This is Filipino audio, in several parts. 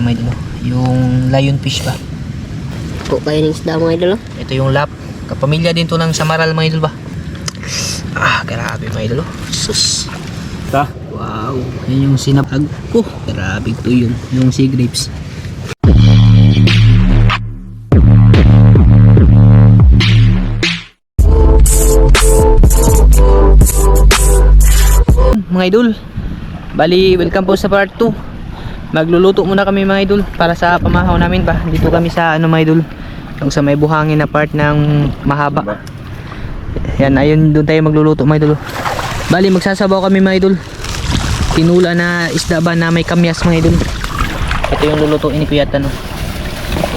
yung mga idol. oh. Yung lionfish ba? Po kayo ng isda mga idol. oh. Ito yung lap. Kapamilya din to ng samaral mga idol ba? Ah, grabe mga idol. oh. Sus. Ta? Wow. Yan yung sinapag ko. Grabe to yun. Yung sea grapes. Mga idol. Bali, welcome po sa part 2. Magluluto muna kami mga idol para sa pamahaw namin pa. Dito kami sa ano mga idol. Yung sa may buhangin na part ng mahaba. Yan, ayun doon tayo magluluto mga idol. Bali, magsasabaw kami mga idol. Tinula na isda ba na may kamyas mga idol. Ito yung lulutuin ni Kuya Tano.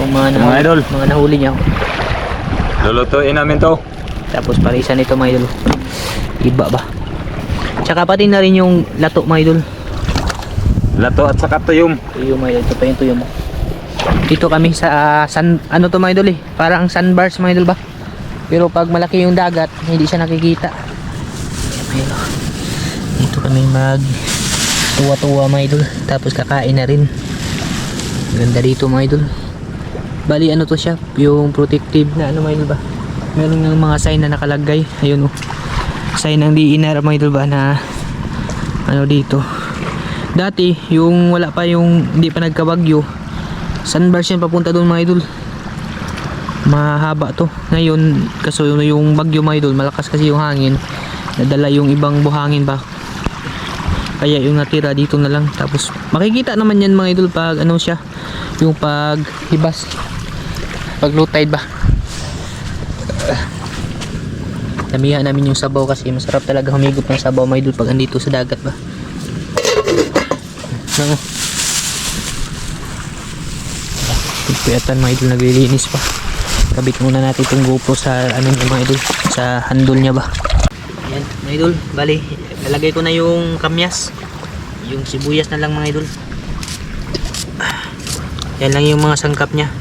Yung mga, Mga idol. mga nahuli niya. Lulutuin namin to. Tapos parisan ito mga idol. Iba ba? Tsaka pati na rin yung lato mga idol. Lato at saka tuyom. Tuyo mga idol. Ito pa yung tuyo mo. Dito kami sa ah, san, ano to mga idol eh. Parang sandbars mga idol ba? Pero pag malaki yung dagat, hindi siya nakikita. Mga idol. Dito kami mag tuwa-tuwa mga idol. Tapos kakain na rin. Ganda dito mga idol. Bali ano to siya? Yung protective na ano mga idol ba? Meron ng mga sign na nakalagay. Ayun oh. Sign ng DNR mga idol ba na ano dito. Dati, yung wala pa yung hindi pa nagkabagyo, sandbars yan papunta doon mga idol. Mahaba to. Ngayon, kaso yung, bagyo mga idol, malakas kasi yung hangin. Nadala yung ibang buhangin ba. Kaya yung natira dito na lang. Tapos makikita naman yan mga idol pag ano siya, yung pag hibas. Pag low tide ba. Damihan namin yung sabaw kasi masarap talaga humigop ng sabaw mga idol pag andito sa dagat ba. Ano? Pagpuyatan mga idol naglilinis pa. Kabit muna natin itong GoPro sa ano niya mga idol, sa handle niya ba. Yan mga idol, bali, lalagay ko na yung kamyas. Yung sibuyas na lang mga idol. Yan lang yung mga sangkap niya.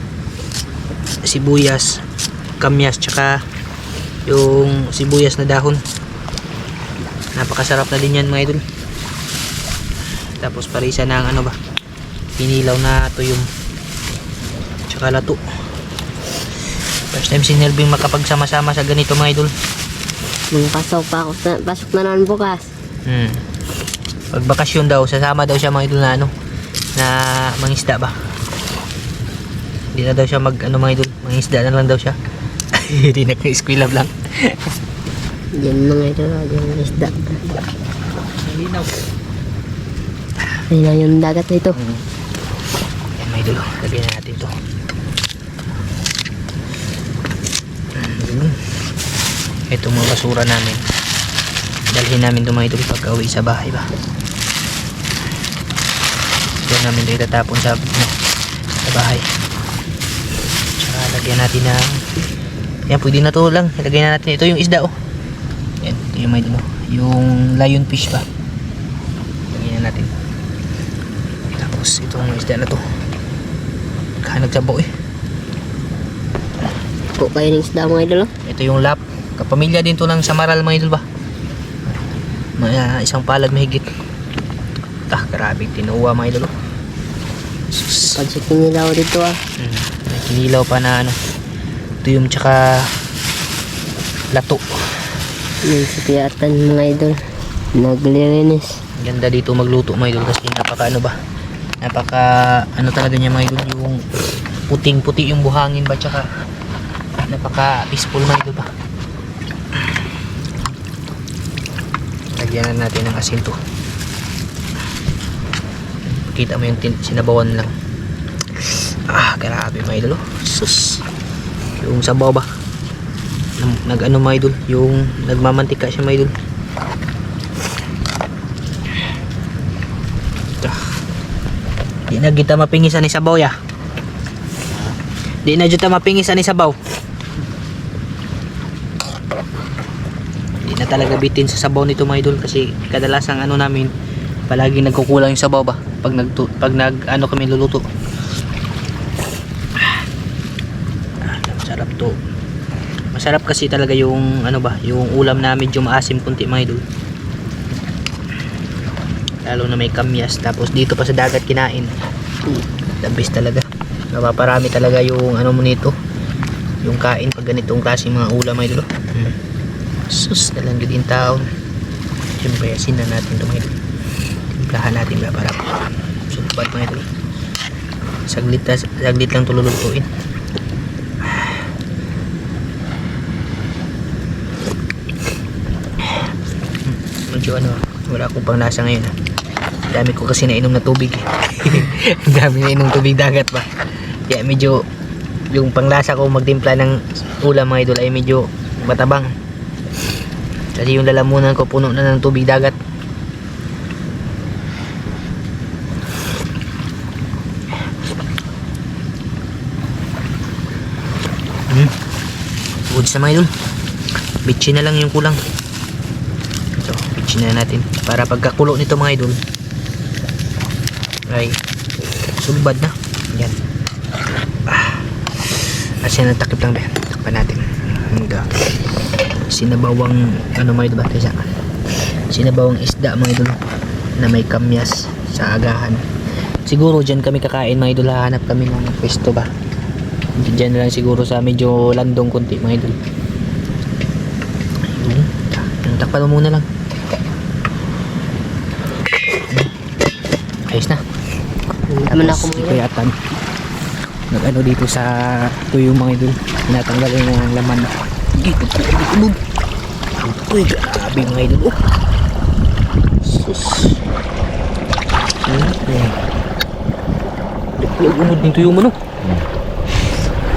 Sibuyas, kamyas, tsaka yung sibuyas na dahon. Napakasarap na din yan mga idol. Tapos parisa na ang ano ba, pinilaw na tuyong tsaka lato. First time si Nelvin makapagsama-sama sa ganito mga idol. Magpasok pa ako. Sa, pasok na naman bukas. Hmm. Pag bakasyon daw, sasama daw siya mga idol na ano, na mangisda ba? Hindi na daw siya mag ano mga idol, mangisda na lang daw siya. Hindi na ka-squilab lang. Yan mga idol. Yung isda. Malinaw. Ayun na yung dagat na ito. Mm. Yan mga idol, oh. lagyan na natin to. Mm. Ito mga basura namin. Dalhin namin ito mga idol pag uwi sa bahay ba. Ito namin ito itatapon sa, ano, sa bahay. Tsaka lagyan natin ng yan pwede na to lang. Ilagay na natin ito yung isda oh. Yan, ito yung mga idol oh. Yung lionfish ba. Lagyan na natin. Tapos itong isda na to. Kahanag sabaw eh. Po kayo ng isda mga idol. oh. Ito yung lap. Kapamilya din to ng samaral mga idol ba? May ah, isang palad mahigit. Ah, grabe tinuwa mga idol. oh. Nila ako dito ah. Mm, may kinilaw pa na ano. Tuyom tsaka lato. Yung sipiyatan mga idol. Naglilinis. Ganda dito magluto mga idol kasi napaka ano ba? Napaka ano talaga niya mga idol yung puting puti yung buhangin ba tsaka napaka peaceful mga idol ba? Lagyan na natin ng asin to. Kita mo yung sinabawan lang. Ah, grabe mga idol. oh. Sus. Yung sabaw ba? Nag ano mga idol? Yung nagmamantika siya mga idol. Di na kita mapingisan ni sabaw ya. Di na kita mapingisan ni sabaw. Di na talaga bitin sa sabaw nito mga idol kasi kadalasang ano namin palagi nagkukulang yung sabaw ba pag nag pag nag ano kami luluto. Ah, masarap to. Masarap kasi talaga yung ano ba, yung ulam na medyo maasim kunti mga idol. Lalo na may kamyas tapos dito pa sa dagat kinain. best talaga napaparami talaga yung ano mo nito yung kain pag ganitong klase mga ulam mga idol oh. mm. sus nalang din taon siyempre na natin ito mga timplahan natin ba para sumpat mga idol saglit, saglit lang tululutuin medyo ano wala akong panglasa ngayon ha dami ko kasi nainom na tubig Ang dami nainom tubig dagat ba kaya medyo yung panglasa ko magtimpla ng ulam mga idol ay medyo matabang. Kasi yung lalamunan ko puno na ng tubig dagat. Hmm. Goods na mga idol. Bitchin na lang yung kulang. So, pitchin na natin. Para pagkakulo nito mga idol, ay sulbad na. Yan. Ah. Kasi natakip lang ba? Takpan natin. Hangga. Sinabawang, ano mga idol ba? Tesa. Sinabawang isda mga idol na may kamyas sa agahan. Siguro dyan kami kakain mga idol. Hahanap kami ng pwesto ba? Dyan lang siguro sa medyo landong konti mga idol. Takpan mo muna lang. Ayos na. Naman ako si. Kuya Atan. Nag-ano dito sa tuyong mga idol. Tinatanggalin na ang laman. Dito po, ulog. Uy, grabe mga idol. Oh. Sus. Okay. Ulog unod ng tuyong mo no.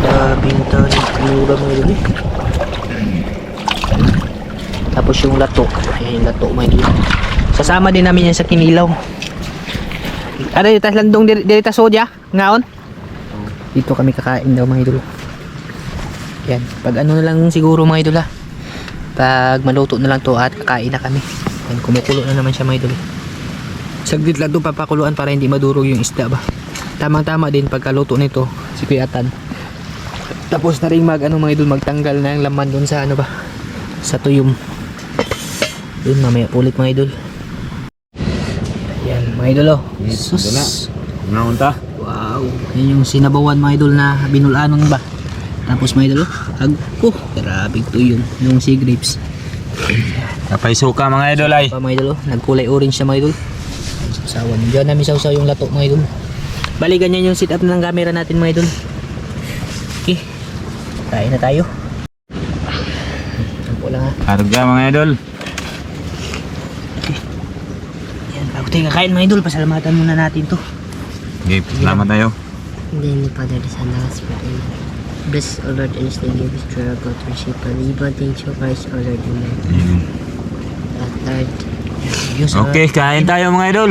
Grabe yung ng kulura mga idol eh. Tapos yung lato. Ayan yung lato mga idol. Sasama din namin yan sa kinilaw. Ano yung tas landong diri, diri ta sodya? Ngaon? Dito kami kakain daw mga idol. Yan. Pag ano na lang siguro mga idol ha. Pag maluto na lang to at kakain na kami. Yan. Kumukulo na naman siya mga idol. Saglit lang to papakuluan para hindi madurog yung isda ba. Tamang tama din pagkaluto nito si Kuya Tan. Tapos na rin mag ano mga idol magtanggal na yung laman dun sa ano ba sa tuyom. Yun mamaya ulit mga idol. Mga idol oh. Sus. ito na. Naunta. Wow. Yan yung sinabawan mga idol na binulanon ba. Tapos mga idol oh. Agko. Grabe ito yung, yung sea grapes. Napay suka mga idol ay. Pa mga idol oh. Nagkulay orange siya mga idol. Sausawan. Diyan namin sausaw yung lato mga idol. Bali ganyan yung setup ng camera natin mga idol. Okay. Kain na tayo. Ang lang ha. Karga mga idol. Yan, bago tayo kakain mga idol, pasalamatan muna natin to. Okay, salamat tayo. Then the Father, the Son, and the Holy Spirit. Bless, O Lord, and stay give us joy, God, worship, and even things of Christ, O Lord, Amen. Ayan. At Lord, sa- Okay, kain tayo mga idol.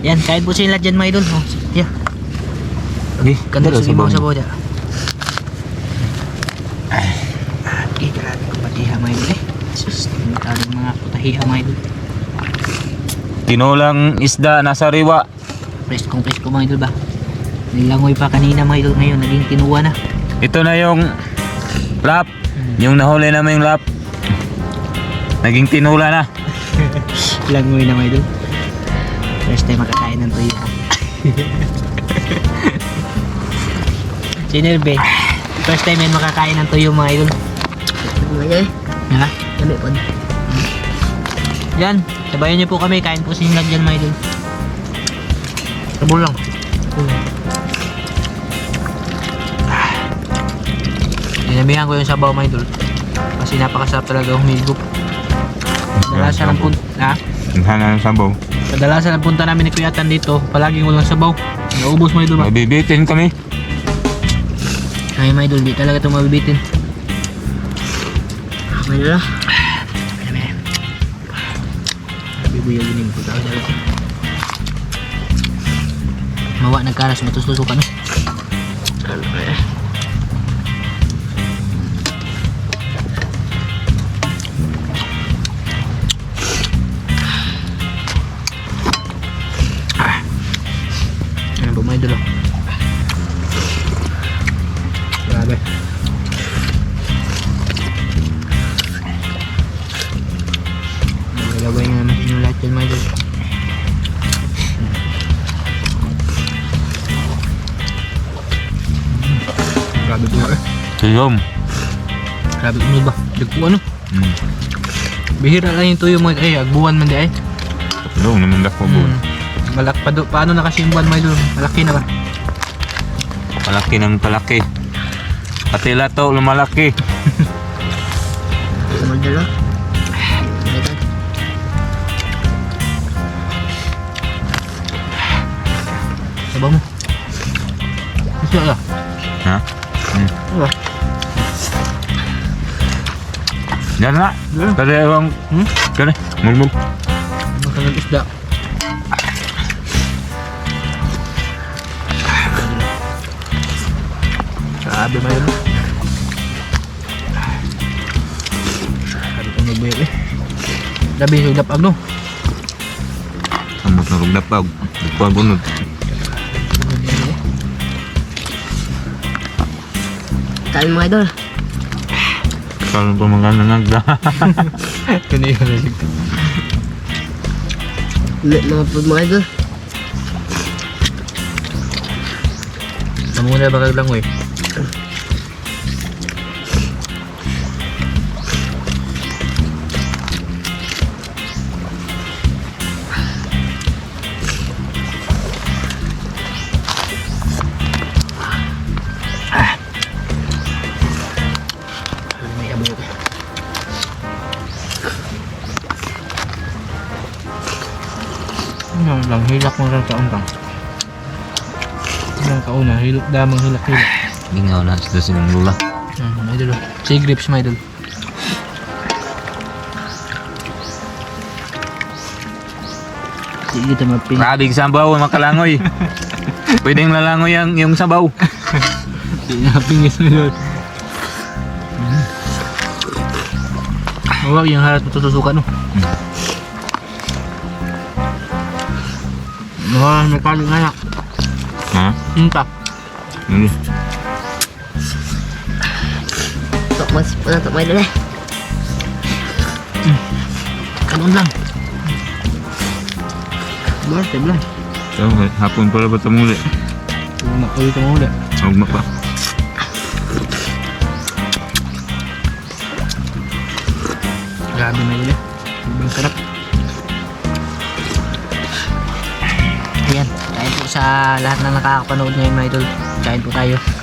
Yan, kain po sila dyan mga idol. Oh, yeah. Okay, dala sa sa ibaw bawang. sa boda. Ay, grabe ko patiha mga idol eh. Sus, talang mga putahiha mga idol. Tinulang isda nasa riwa. Preskong presko mga idol ba? Nilangoy pa kanina mga idol ngayon, naging tinuwa na. Ito na yung lap. Yung nahuli namin yung lap. Naging tinula na. Langoy na mga idol. First time makakain ng tuyo. si Nerve, first time yan makakain ng tuyo mga idol. po. Yan, sabayan niyo po kami, kain po sila dyan mga idol. Sabon lang. Dinabihan ko yung sabaw mga idol. Kasi napakasarap talaga humigop. Kadalasan ng punta, ha? Ang ng sabaw. Kadalasan ng punta namin ni Kuya Tan dito, palaging walang sabaw. Naubos mga idol ba? Mabibitin kami. Ay mga idol, di talaga ito mabibitin. Okay na yung puta ko talaga. Mawa nagkaras, matustusok ano? Eh. Tuyom. Grabe ano ba? Dagpo ano? Mm. Bihira lang yung tuyo mo. Eh, agbuwan man di ay. Tuyom naman dako po. Hmm. Malak pa do. Paano na kasi yung buwan doon? Malaki na ba? Palaki ng palaki. Pati lato lumalaki. Sama dalo. Ito. Saba mo. Gusto ka? Ha? Mm. Diba? Yan na. Yan. Kada ewan. Hmm? Kada. Mulmul. Makalag isda. Grabe ba yun? Grabe kong nagbebe. Grabe yung dapag no? Ambot na rog dapag. Dagkuhan bunod. Tayo mga idol. Karon pa mga nanagda. Kani na siya. Lit mga food mga idol. Amo na ba kag langoy? Ano lang, hilak mo lang taon lang. Yung kauna, hilak damang hilak-hilak. Gingaw na sila silang lula. Hmm, idol. oh. Sea grapes, my idol. Sige, kita maping. Grabe yung sabaw, makalangoy. Pwedeng lalangoy ang yung sabaw. Sige, mapingis, my idol. Huwag yung harat matutusukan, no? Wah, may kaling anak. Ha? Hinta. Hindi. Tok mas po na tok idol eh. Kanon lang. Bar, teblan. So, hapon pala ba ito muli? Makulit mo ulit. Huwag mo pa. Grabe na yun eh. Sarap. Lahat na nakakapanood ngayon mga idol. Kain po tayo.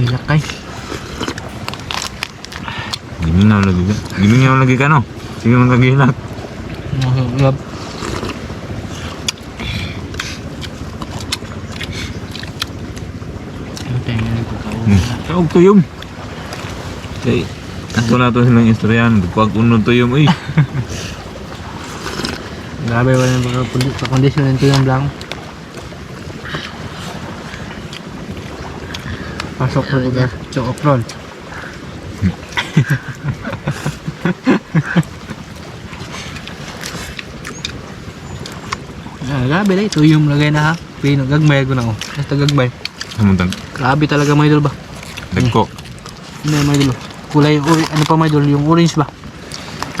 Lang, way lakay. Gimingaw lagi ka. Gimingaw lagi ka no? Sige na ito kauna? Hmm. Kaog tuyom. Kay, ato na to silang istoryan. Kuwag unod tuyom eh. Grabe wala na baka sa kondisyon Pasok na ito. Choco roll. ah, grabe na ito yung lagay na ha. Pino, gagbay ko na ako. Basta gagbay. Samuntang. Grabe talaga mga idol ba? Dagko. Ano yung mga idol? Kulay, ori, ano pa mga idol? Yung orange ba?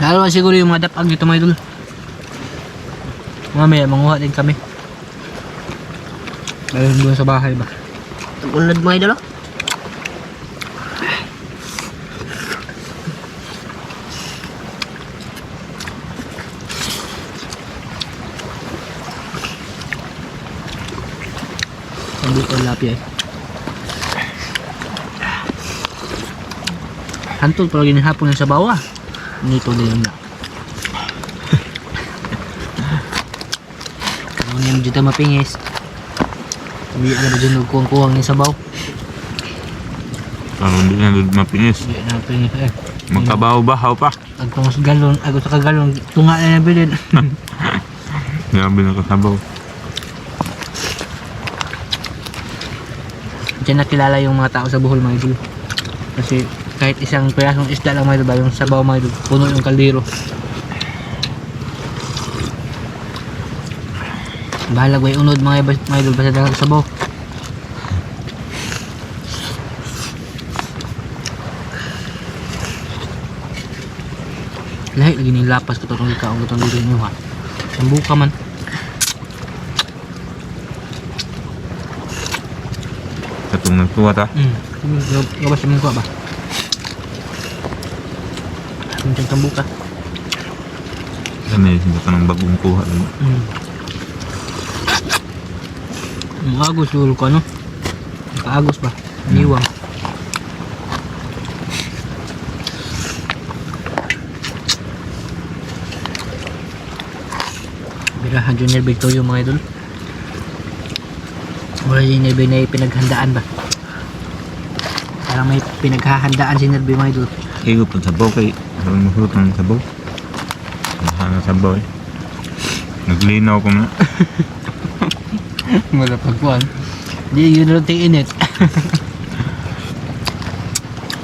Lalo na siguro yung mga dapag dito mga idol. Mamaya, manguha din kami. Lalo doon sa bahay ba? Tok unod mga idol oh. Hindi ko lapi ay. Hantol pala gini hapon sa bawa. Nito din yun na. Ano yung dito mapingis. Hindi mo dyan nagkuwang-kuwang ni sabaw. Ano hindi na doon mapinis. Hindi na pingis eh. Magkabaho-bahaw pa. Agtong sa galon, agto sa galon, tunga na nabilin. Grabe na kasabaw. Diyan nakilala yung mga tao sa Bohol mga idol. Kasi kahit isang pirasong isda lang mga idol ba, yung sabaw mga idol, puno yung kaldero. Bahalag way unod mga, mga idol basta dagat sabaw. Lahat lagi ni lapas ko itong ikaw ang itong dito nyo ha. Sambuka man. Katong nagtuwa ta. Hmm. Gabas yung mukha ba? Minsan sambuka. Kami hindi ka ng bagong kuha. Hmm. Ang agos yung ko ano? Kaagos ba? Niwang. Birahan Junior Victorio mga idol. Wala yung Nerby na pinaghandaan ba? Parang may pinaghahandaan si Nerby mga idol. Higo pa sabaw kay. Parang mahulot ng sabaw. Mahanga sabaw eh. Naglinaw ko na. Wala pagkuhan. Di, yun lang ting init.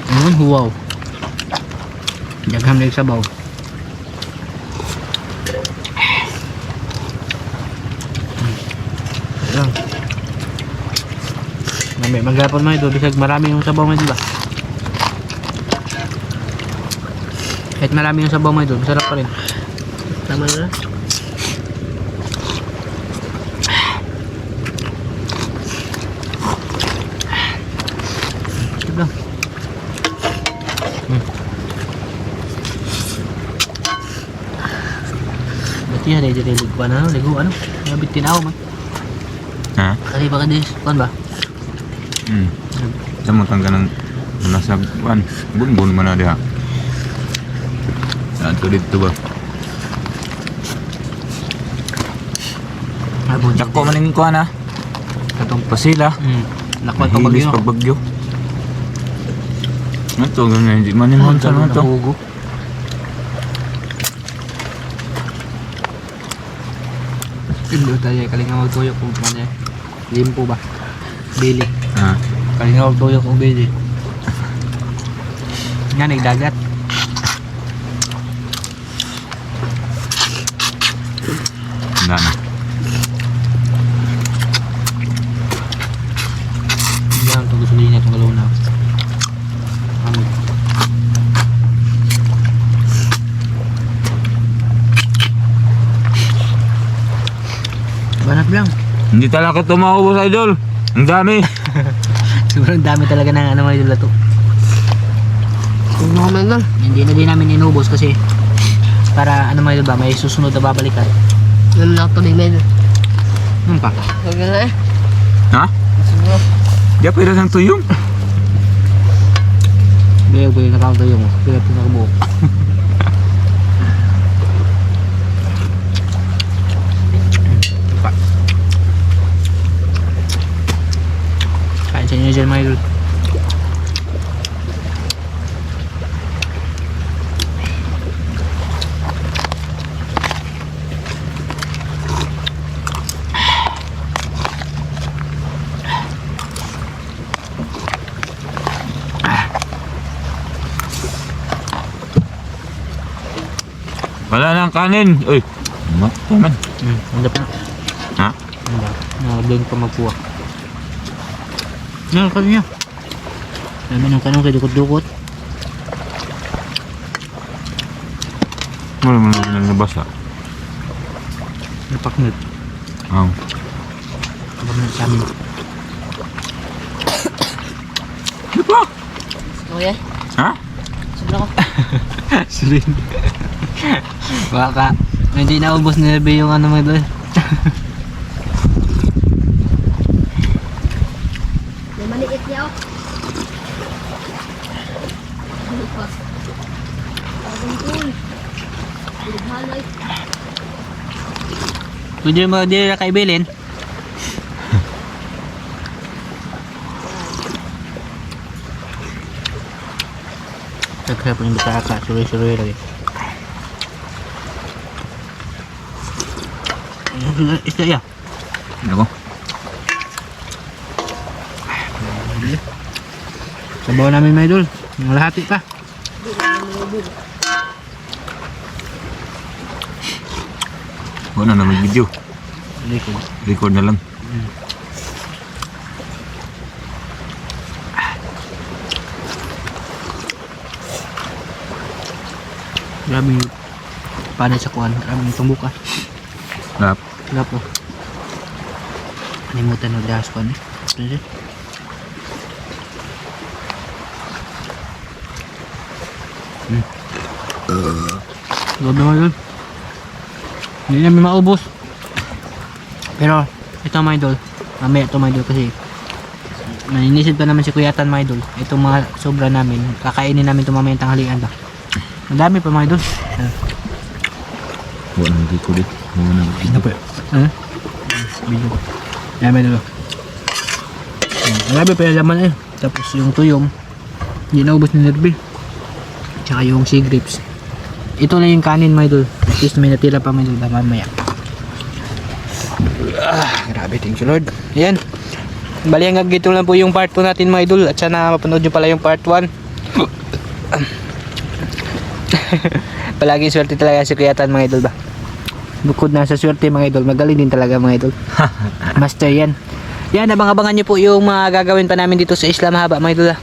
Ngayon, huwaw. Dagham na yung sabaw. Lang. Mami, maghapon mo ito. Bisag marami yung sabaw mo ito ba? Kahit marami yung sabaw mo ito, masarap pa rin. Tama na. Lang. Hmm. Berarti ada jadi liguan ano, ligu ano, nabit tinaw man. Ha? Kasi baka dis, kuan ba? Hmm. Samutang ka ng nasa kuan. Bunbun man na diha. Saan to dito ba? Dako man yung kuan ha. katong Pasila. Hmm. Lakwat pa Mahilis bagyo. pag bagyo. Ito, ganyan. Hindi man yung honsa naman to. Nahugo. Indo tayo, kalinga magtuyo kung ano eh. Limpo ba? Bili. Ha? Kalinga magtuyo kung bili. Nga, nagdagat. Wala na. Yan, ito gusto niya itong galaw na. Ano? Banat lang. Hindi talaga ito maubos, idol. Ang dami. Sobrang dami talaga ng ano mga idol na to. Huwag mo kami doon. Hindi na din namin inubos kasi para ano mga ba, may susunod na babalikan. Ano na tuloy medyo. Ano pa? Huwag na eh. Ha? Sige. Di pa ng tuyong. Biyag ko yung nakakita yung Biyag ko nakabuo. pa. Kain sa inyo dyan mga idol. Wala nang kanin. Uy. Mak naman. Hmm, ang pa. Ha? Ano ba? Nakablang pa magkuha. Ano ka niya? Dami ng kanong kay dukot-dukot. Wala mo nang nabasa. Napaknit. Oh. Napaknit sa amin. Di ba? Okay. Ha? Sobra ko. Surin. Baka. Hindi naubos ni Rebe yung ano mo doon. May maliit niya ako. Pwede mo di na kaibilin. Nagkaya po yung baka suloy-suloy lagi. Isa ya. Ako. Sabaw namin mga idol. Malahati pa. Wala na naman video. Likod. Record na lang. Grabe yung panay sa kuhan. Grabe yung tumbuka. Lap. Wala po. Kalimutan na dahas ko. Ano? Hmm. Grabe mga idol. Hindi namin maubos. Pero, ito mga idol. Mamaya ito mga idol kasi maninisid pa naman si Kuyatan mga idol. Itong mga sobra namin. Kakainin namin ito mamaya tanghalian ba. Madami pa mga idol. Wala na record eh. Na video. Ano po? Ano? Video. Yan, may dulo. Grabe pa yung laman eh. Tapos yung tuyong, hindi naubos ni Nerby. Tsaka yung sea grapes. Ito lang yung kanin, my idol. At least may natira pa, my na mamaya. Ah, grabe, thank you Lord. Yan. Bali hanggang dito lang po yung part 2 natin, my idol. At sana mapanood nyo pala yung part 1. Palaging swerte talaga si Kuyatan, mga idol ba? Bukod na sa swerte mga idol, magaling din talaga mga idol. Master yan. Yan, abang-abangan nyo po yung mga gagawin pa namin dito sa Isla Mahaba mga idol. ah.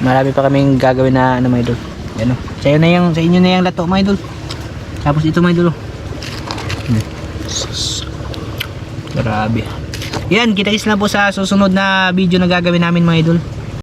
Marami pa kaming gagawin na ano mga idol. Yan o. Sa, inyo na yung, sa inyo na yung lato mga idol. Tapos ito mga idol. oh. Hmm. Grabe. Yan, kita is lang po sa susunod na video na gagawin namin mga idol.